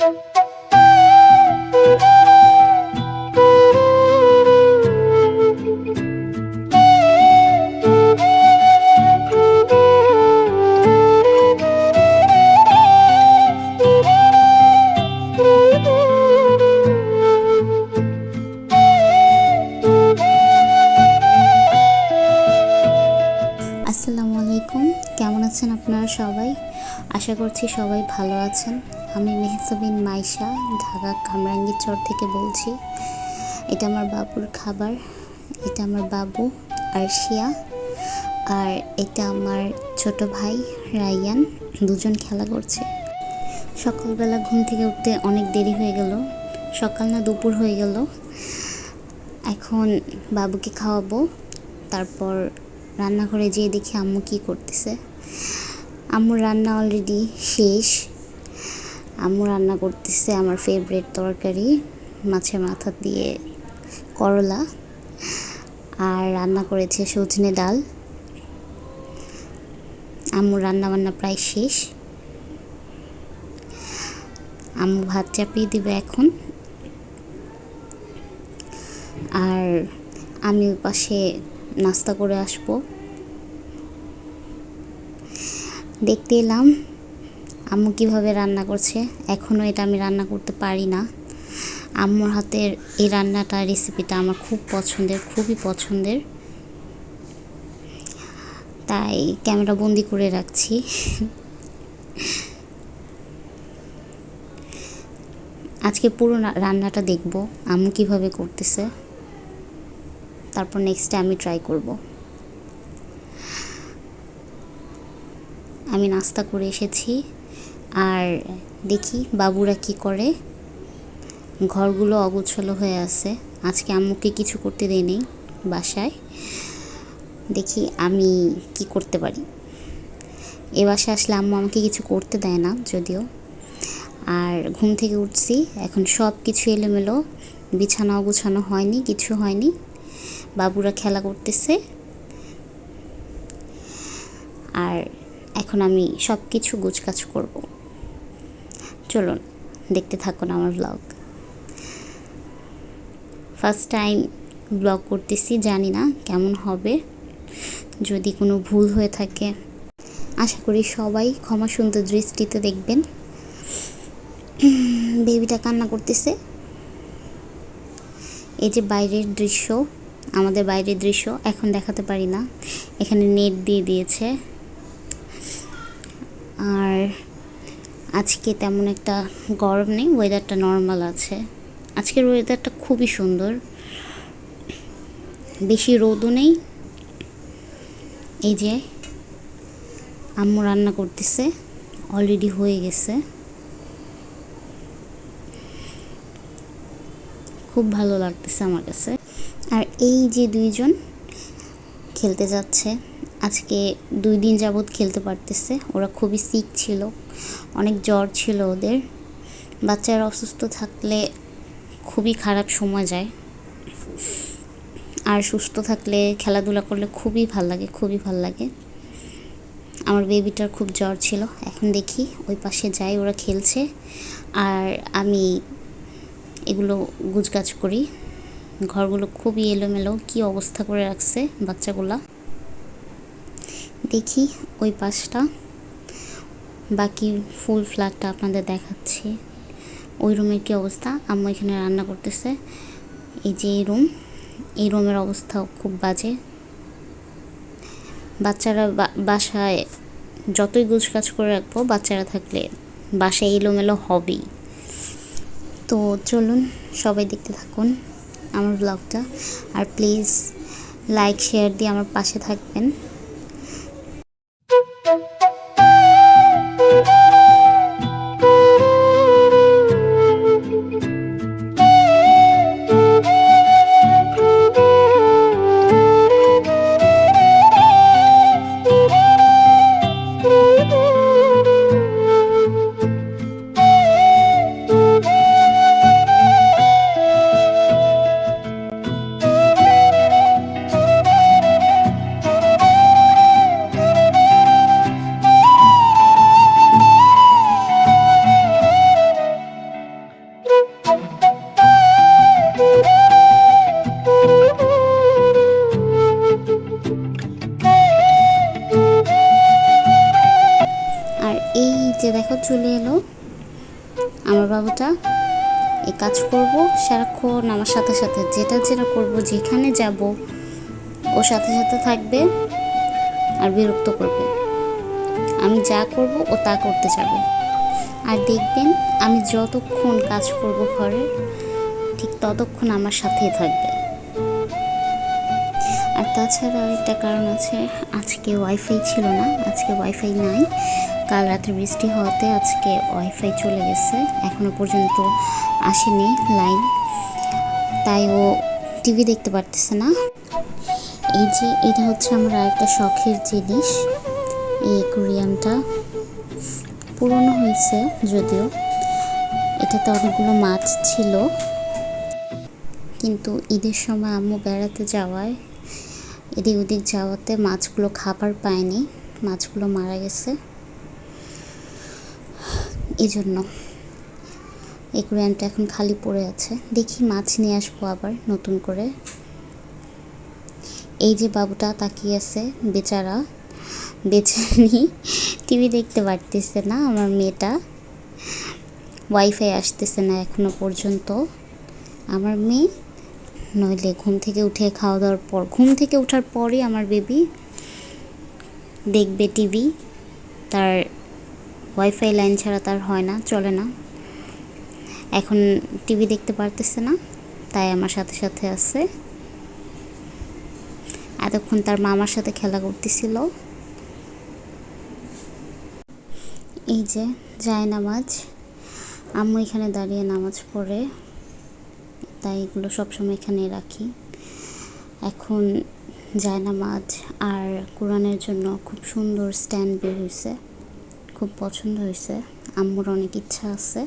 আসসালামু আলাইকুম। কেমন আছেন আপনারা সবাই? আশা করছি সবাই ভালো আছেন। আমি মেহসাবিন মাইশা, ঢাকা কামরাঙ্গীর চর থেকে বলছি। এটা আমার বাবুর খাবার, এটা আমার বাবু আরশিয়া, আর এটা আমার ছোট ভাই রায়ান, দুজন খেলা করছে। সকালবেলা ঘুম থেকে উঠতে অনেক দেরি হয়ে গেল, সকাল না দুপুর হয়ে গেল। এখন বাবুকে খাওয়াবো, তারপর রান্নাঘরে যেয়ে দেখি আম্মু কি করতেছে। আম্মুর রান্না অলরেডি শেষ আম্মু রান্না করতেছে আমার ফেভারিট তরকারি, মাছের মাথা দিয়ে করলা আর রান্না করেছে সজনে ডাল। আম্মুর রান্না বান্না প্রায় শেষ। আম্মু ভাত চাপিয়ে দিবে এখন। আর আমি পাশে নাস্তা করে আসব। দেখতে এলাম। আম্মু কীভাবে রান্না করছে? এখনও এটা আমি রান্না করতে পারি না। আম্মুর হাতের এই রান্নাটা রেসিপিটা আমার খুব পছন্দের, খুবই পছন্দের। তাই ক্যামেরা বন্দি করে রাখছি। আজকে পুরো রান্নাটা দেখব, আম্মু কীভাবে করতেছে। তারপর নেক্সটে আমি ট্রাই করব। আমি নাস্তা করে এসেছি। আর দেখি বাবুরা কি করে। ঘরগুলো অগোছলো হয়ে আছে। আজকে আম্মুকে কিছু করতে দেয়নি বাসায়। দেখি আমি কি করতে পারি। এ বাসায় আসলে আম্মু আমাকে কিছু করতে দেয় না যদিও। আর ঘুম থেকে উঠছি, এখন সব কিছু এলোমেলো। বিছানা অগুছানো হয়নি, কিছু হয়নি। বাবুরা খেলা করতেছে। আর এখন আমি সব কিছু গোছকাছ করব। চলুন, দেখতে থাকুন আমার ব্লগ ফার্স্ট টাইম ব্লগ করতেছি, জানি না কেমন হবে। যদি কোনো ভুল হয়ে থাকে, আশা করি সবাই ক্ষমা সুন্দর দৃষ্টিতে দেখবেন। বেবিটা কান্না করতেছে। এই যে বাইরের দৃশ্য, আমাদের বাইরের দৃশ্য, এখন দেখাতে পারি না। এখানে নেট দিয়ে দিয়েছে। আর আজকে তেমন একটা গরম নেই ওয়েদারটা নর্মাল আছে। আজকের ওয়েদারটা খুবই সুন্দর। বেশি রোদও নেই। এই যে আম্মু রান্না করতেছে অলরেডি হয়ে গেছে। খুব ভালো লাগতেছে আমার কাছে। আর এই যে দুইজন খেলতে যাচ্ছে, আজকে দুই দিন যাবৎ খেলতে পারতেছে, ওরা খুবই সিক ছিল। অনেক জ্বর ছিল ওদের। বাচ্চারা অসুস্থ থাকলে খুবই খারাপ সময় যায়। আর সুস্থ থাকলে খেলাধুলা করলে খুবই ভালো লাগে, খুবই ভালো লাগে। আমার বেবিটার খুব জ্বর ছিল, এখন দেখি ওই পাশে যাই, ওরা খেলছে। আর আমি এগুলো গুজগাছ করি। ঘরগুলো খুবই এলোমেলো, কি অবস্থা করে রাখছে বাচ্চাগুলা। দেখি ওই পাশটা। বাকি ফুল ফ্ল্যাটটা আপনাদের দেখাচ্ছি। ওই রুমের কি অবস্থা? আম্মু এখানে রান্না করতেছে। এই যে এই রুম, এই রুমের অবস্থাও খুব বাজে। বাচ্চারা বাসায় যতই গুছ কাজ করে রাখব, বাচ্চারা থাকলে বাসায় এলোমেলো হবেই। তো চলুন, সবাই দেখতে থাকুন আমার ব্লগটা আর প্লিজ লাইক শেয়ার দিয়ে আমার পাশে থাকবেন। চলে এলো। আমার বাবুটা, এই কাজ করব সারাক্ষণ আমার সাথে সাথে, যেটা যেটা করব, যেখানে যাব ও সাথে সাথে থাকবে আর বিরক্ত করবে। আমি যা করব, ও তা করতে যাবে। আর দেখবেন, আমি যতক্ষণ কাজ করব ঘরে, ঠিক ততক্ষণ আমার সাথেই থাকবে। আর তাছাড়া আরেকটা কারণ আছে, আজকে ওয়াইফাই ছিল না, আজকে ওয়াইফাই নাই। কাল রাতে বৃষ্টি হওয়াতে আজকে ওয়াইফাই চলে গেছে। এখনও পর্যন্ত আসেনি লাইন। তাই ও টিভি দেখতে পারতেছে না। এই যে, এটা হচ্ছে আমার আরেকটা শখের জিনিস। এই অ্যাকুরিয়ামটা পুরনো হয়েছে যদিও। এটাতে অনেকগুলো মাছ ছিল। কিন্তু ঈদের সময় আম্মু বেড়াতে যাওয়ায় এদিক ওদিক যাওয়াতে মাছগুলো খাবার পায়নি। মাছগুলো মারা গেছে। এই জন্য একুরিয়ামটা এখন খালি পড়ে আছে। দেখি মাছ নিয়ে আসব আবার নতুন করে। এই যে বাবুটা তাকিয়ে আছে, বেচারা। বেচারি, টিভি দেখতে পারতেছে না আমার মেয়েটা। ওয়াইফাই আসতেছে না এখনও পর্যন্ত। আমার মেয়ে, নইলে ঘুম থেকে উঠে খাওয়া দাওয়ার পর, ঘুম থেকে ওঠার পরই আমার বেবি দেখবে টিভি, তার ওয়াইফাই লাইন ছাড়া তার হয় না, চলে না। এখন টিভি দেখতে পারতেছে না, তাই আমার সাথে সাথে আছে। এতক্ষণ তার মামার সাথে খেলা করতেছিল। এই যে, যায় নামাজ। আম্মু এখানে দাঁড়িয়ে নামাজ পড়ে, তাই এগুলো সবসময় এখানে রাখি। এখন জায়নামাজ আর কোরআনের জন্য খুব সুন্দর স্ট্যান্ড বের হয়েছে খুব পছন্দ হয়েছে। আম্মুর অনেক ইচ্ছা আছে।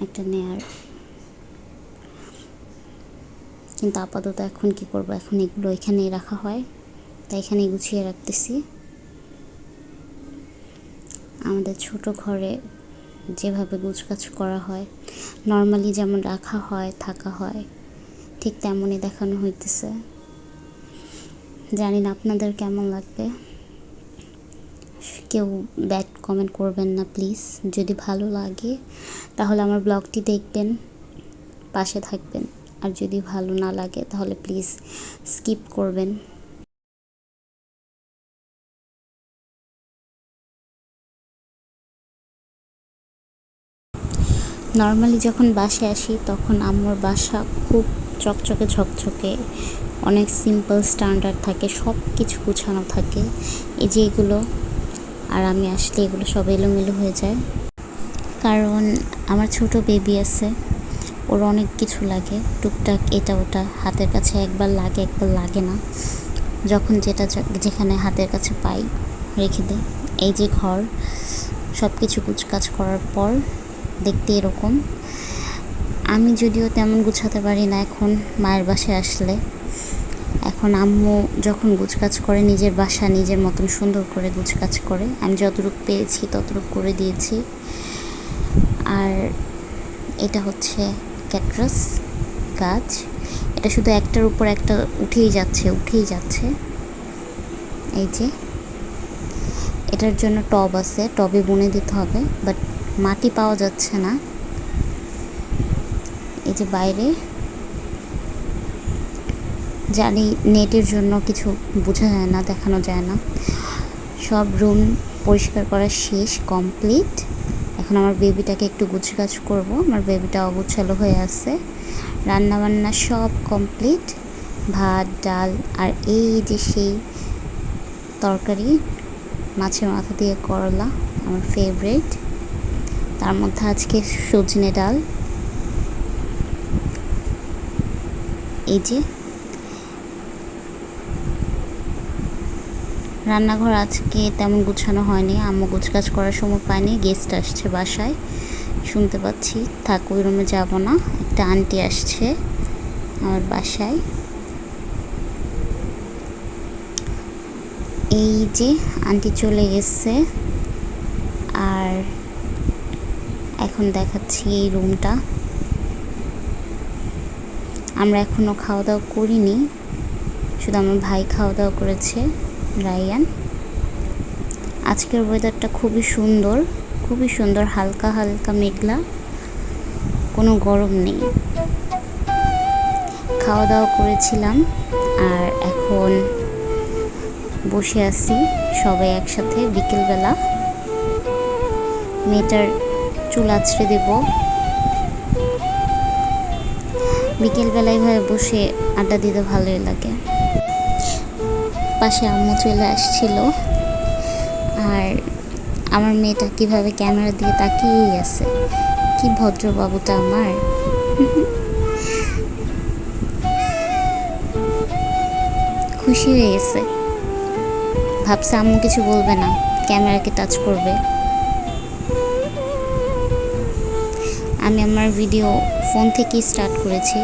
একটা নেয়ার। কিন্তু আপাতত এখন কি করব? এখন এগুলো এখানেই রাখা হয়। তাই এখানে গুছিয়ে রাখতেছি। আমাদের ছোট ঘরে যেভাবে গুছগাছ করা হয় নর্মালি যেমন রাখা হয়, থাকা হয়, ঠিক তেমনই দেখানো হইতেছে। জানি না আপনাদের কেমন লাগবে। কেউ ব্যাড কমেন্ট করবেন না প্লিজ যদি ভালো লাগে, তাহলে আমার ব্লগটি দেখবেন, পাশে থাকবেন। আর যদি ভালো না লাগে, তাহলে প্লিজ স্কিপ করবেন। নর্মালি যখন বাসে আসি, তখন আমার বাসা খুব চকচকে ঝকঝকে, অনেক সিম্পল স্ট্যান্ডার্ড থাকে সব কিছু গুছানো থাকে। এই যে এগুলো আর আমি আসলে এগুলো সব এলোমেলো হয়ে যায়। কারণ আমার ছোট বেবি আছে, ওর অনেক কিছু লাগে। টুকটাক এটা ওটা, হাতের কাছে একবার লাগে একবার লাগে না। যখন যেটা যেখানে হাতের কাছে পাই, রেখে দিই। এই যে ঘর সব কিছু কুচকাচ করার পর দেখতে এরকম। আমি যদিও তেমন গুছাতে পারি না এখন মায়ের বাসায় আসলে। এখন আম্মু যখন গুছকাজ করে, নিজের বাসা নিজের মতন সুন্দর করে গুছকাজ করে, আমি যতটুকু পেয়েছি ততটুকু করে দিয়েছি। আর এটা হচ্ছে ক্যাটরাস গাছ। এটা শুধু একটার উপর একটা উঠেই যাচ্ছে উঠেই যাচ্ছে। এই যে, এটার জন্য টব আছে, টবে বুনে দিতে হবে বাট মাটি পাওয়া যাচ্ছে না। এই যে বাইরে জানি নেটের জন্য কিছু বোঝা যায় না, দেখানো যায় না। সব রুম পরিষ্কার করা শেষ, কমপ্লিট। এখন আমার বেবিটাকে একটু গুছগাছ করব। আমার বেবিটা অগুছালো হয়ে আছে। রান্নাবান্না সব কমপ্লিট। ভাত, ডাল আর এই যে সেই তরকারি, মাছের মাথা দিয়ে করলা, আমার ফেভারিট তার মধ্যে আজকে সজনে ডাল। এই যে রান্নাঘর আজকে তেমন গুছানো হয়নি। আম্মু গুছগাছ করার সময় পায়নি গেস্ট আসছে বাসায়। শুনতে পাচ্ছি, থাক, ওই রুমে যাব না। একটা আন্টি আসছে আমার বাসায়। এই যে আন্টি চলে গেছে আর এখন দেখাচ্ছি এই রুমটা আমরা এখনও খাওয়া দাওয়া করিনি, শুধু আমার ভাই খাওয়া দাওয়া করেছে। রায়ান। আজকের ওয়েদারটা খুবই সুন্দর খুবই সুন্দর, হালকা হালকা মেঘলা, কোনো গরম নেই। খাওয়া দাওয়া করেছিলাম আর এখন বসে আছি সবাই একসাথে বিকেলবেলা। মেয়েটার চুল আছড়ে দেব। বিকেলবেলায় ভাবে বসে আড্ডা দিতে ভালোই লাগে। পাশে আম্মু চলে আসছিল। আর আমার মেয়েটা কীভাবে ক্যামেরার দিকে তাকিয়েই আছে? কি ভদ্র বাবুটা আমার? খুশি হয়ে গেছে। ভাবছে আম্মু কিছু বলবে না, ক্যামেরাকে টাচ করবে। আমি আমার ভিডিও ফোন থেকেই স্টার্ট করেছি।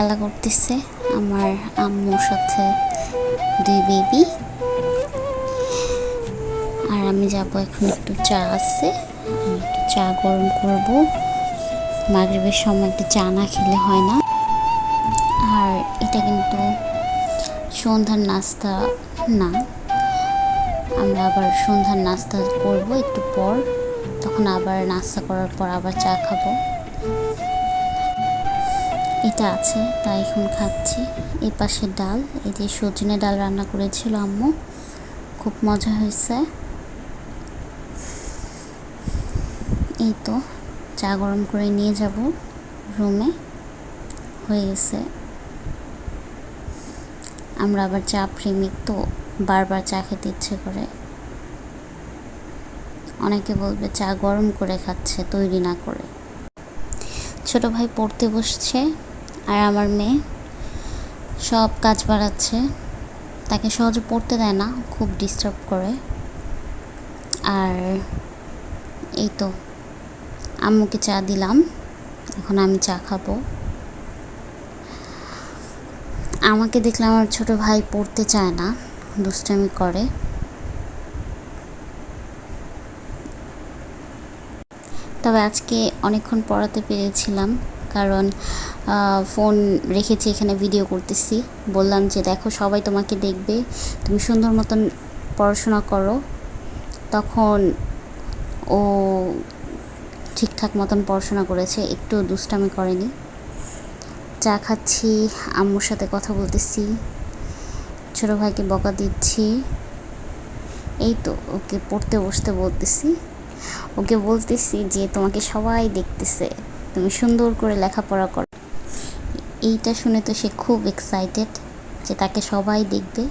খেলা করতেছে আমার আম্মুর সাথে দুই বেবি আর আমি যাব এখন একটু চা আছে একটু চা গরম করব। মাগরিবের সময় একটু চা না খেলে হয় না। আর এটা কিন্তু সন্ধ্যার নাস্তা না, আমরা আবার সন্ধ্যার নাস্তা করব একটু পর। তখন আবার নাস্তা করার পর আবার চা খাব। এটা আছে, তাই এখন খাচ্ছি। এই পাশে ডাল, এই যে সজনে ডাল রান্না করেছিল আম্মু। খুব মজা হয়েছে। এই তো, চা গরম করে নিয়ে যাব রুমে। হয়ে গেছে। আমরা আবার চা প্রেমিক, তো বারবার চা খেতে ইচ্ছে করে। অনেকে বলবে, চা গরম করে খাচ্ছে, তৈরি না করে। ছোট ভাই পড়তে বসছে। আর আমার মেয়ে সব কাজ বাড়াচ্ছে। তাকে সহজে পড়তে দেয় না, খুব ডিস্টার্ব করে। আর এই তো, আম্মুকে চা দিলাম, এখন আমি চা খাব। আমাকে দেখলে আমার ছোট ভাই পড়তে চায় না, দুষ্টামি করে। তবে আজকে অনেকক্ষণ পড়াতে পেরেছিলাম। কারণ ফোন রেখেছি, এখানে ভিডিও করতেছি। বললাম যে, দেখো, সবাই তোমাকে দেখবে। তুমি সুন্দর মতন পড়াশোনা করো। তখন ও ঠিকঠাক মতন পড়াশোনা করেছে। একটু দুষ্টামি করেনি। চা খাচ্ছি, আম্মুর সাথে কথা বলতেছি। ছোটো ভাইকে বকা দিচ্ছি। এই তো, ওকে পড়তে বসতে বলতেছি। ওকে বলতেছি যে, তোমাকে সবাই দেখতেছে। তুমি সুন্দর করে লেখাপড়া করো। এইটা শুনে তো সে খুব এক্সাইটেড যে তাকে সবাই দেখবে।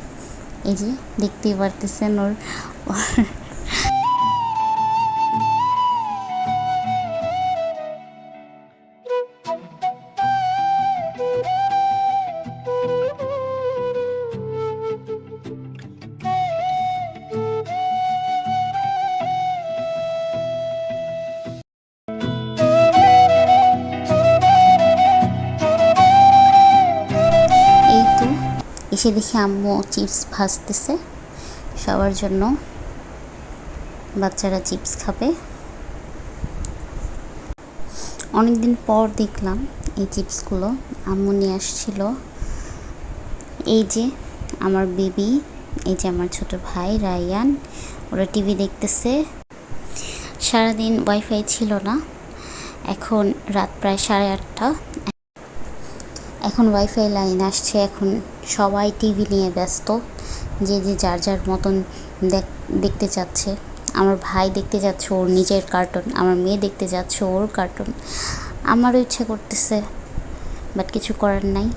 এই যে দেখতেই পারতেছেন ওর এসে দেখি আম্মু চিপস ভাজতেছে। সবার জন্য বাচ্চারা চিপস খাবে। অনেকদিন পর দেখলাম এই চিপসগুলো আম্মু নিয়ে আসছিল। এই যে আমার বেবি, এই যে আমার ছোট ভাই রায়ান, ওরা টিভি দেখতেছে। সারাদিন ওয়াইফাই ছিল না। এখন রাত প্রায় সাড়ে আটটা। এখন ওয়াইফাই লাইন আসছে, এখন সবাই টিভি নিয়ে ব্যস্ত। যে যে যার যার মতন দেখ- দেখতে চাচ্ছে। আমার ভাই দেখতে যাচ্ছে ওর নিজের কার্টুন আমার মেয়ে দেখতে যাচ্ছে ওর কার্টুন আমারও ইচ্ছে করতেছে বাট কিছু করার নাই।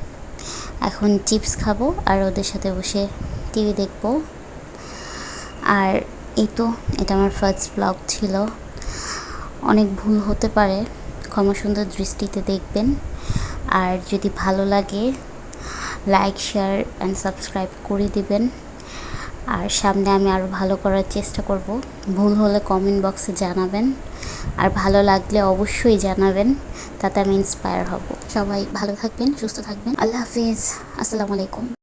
এখন চিপস খাব আর ওদের সাথে বসে টিভি দেখব। আর এই তো, এটা আমার ফার্স্ট ব্লগ ছিল। অনেক ভুল হতে পারে, ক্ষমা সুন্দর দৃষ্টিতে দেখবেন। আর যদি ভালো লাগে লাইক শেয়ার অ্যান্ড সাবস্ক্রাইব করে দিবেন। আর সামনে আমি আরও ভালো করার চেষ্টা করব। ভুল হলে কমেন্ট বক্সে জানাবেন। আর ভালো লাগলে অবশ্যই জানাবেন, তাতে আমি ইন্সপায়ার হব। সবাই ভালো থাকবেন, সুস্থ থাকবেন। আল্লাহ হাফিজ। আসসালামু আলাইকুম।